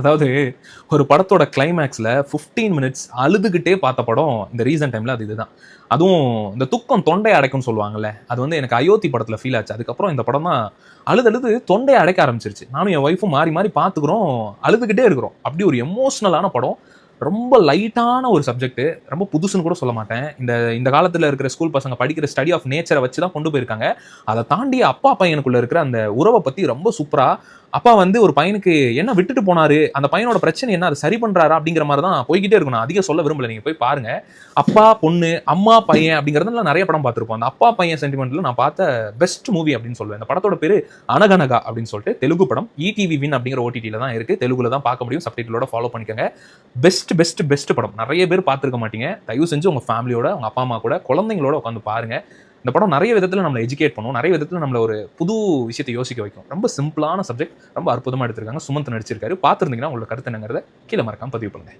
அதாவது ஒரு படத்தோட கிளைமேக்ஸில் 15 மினிட்ஸ் அழுதுகிட்டே பார்த்த படம் இந்த ரீசன்ட் டைமில் அது இதுதான். அதுவும் இந்த துக்கம் தொண்டை அடைக்கும்னு சொல்லுவாங்கல்ல அது வந்து எனக்கு அயோத்தி படத்தில் ஃபீல் ஆச்சு. அதுக்கப்புறம் இந்த படம் தான் அழுது அழுது தொண்டை அடைக்க ஆரம்பிச்சிருச்சு. நானும் என் ஒய்ஃபும் மாறி மாறி பார்த்துக்கிறோம் அழுதுகிட்டே இருக்கிறோம். அப்படி ஒரு எமோஷ்னலான படம். ரொம்ப லைட்டான ஒரு சப்ஜெக்ட் ரொம்ப புதுசுன்னு கூட சொல்ல மாட்டேன். இந்த இந்த காலத்தில் இருக்கிற ஸ்கூல் பசங்க படிக்கிற ஸ்டடி ஆஃப் நேச்சரை வச்சு தான் கொண்டு போயிருக்காங்க. அதை தாண்டி அப்பா பையனுக்குள்ளே இருக்கிற அந்த உறவை பற்றி ரொம்ப சூப்பராக அப்பா வந்து ஒரு பையனுக்கு என்ன விட்டுட்டு போனாரு? அந்த பையனோட பிரச்சனை என்ன? அதை சரி பண்றாரா? அப்படிங்கிற மாதிரி தான் போய்கிட்டே இருக்கும். நான் அதிகம் சொல்ல விரும்பல. நீங்க போய் பாருங்க. அப்பா பொண்ணு அம்மா பையன் அப்படிங்கறதுல நிறைய படம் பார்த்துருப்போம். அந்த அப்பா பையன் சென்டிமெண்ட்ல நான் பார்த்த பெஸ்ட் மூவி அப்படின்னு சொல்லுவேன். இந்த படத்தோட பேரு அனகனகா அப்படின்னு சொல்லிட்டு தெலுங்கு படம். இடிவி வின் அப்படிங்கிற ஓடிடியில தான் இருக்கு. தெலுங்குல தான் பார்க்க முடியும். சப்டைட்டிலோட ஃபாலோ பண்ணிக்கோங்க. பெஸ்ட் பெஸ்ட் பெஸ்ட் படம். நிறைய பேர் பார்த்துருக்க மாட்டீங்க. தயவு செஞ்சு உங்க ஃபேமிலியோட உங்க அப்பா அம்மா கூட குழந்தைங்களோட உட்காந்து பாருங்க. இந்த படம் நிறைய விதத்தில் நம்மளை எஜுகேட் பண்ணும். நிறைய விதத்தில் நம்மள ஒரு புது விஷயத்தை யோசிக்க வைக்கும். ரொம்ப சிம்பிளான சப்ஜெக்ட் ரொம்ப அற்புதமாக எடுத்திருக்காங்க. சுமந்த் நடிச்சிருக்காரு. பார்த்துருந்தீங்கன்னா உங்களோட கருத்து என்னங்கிறத கீழே மறக்காம பதிவு பண்ணுங்க.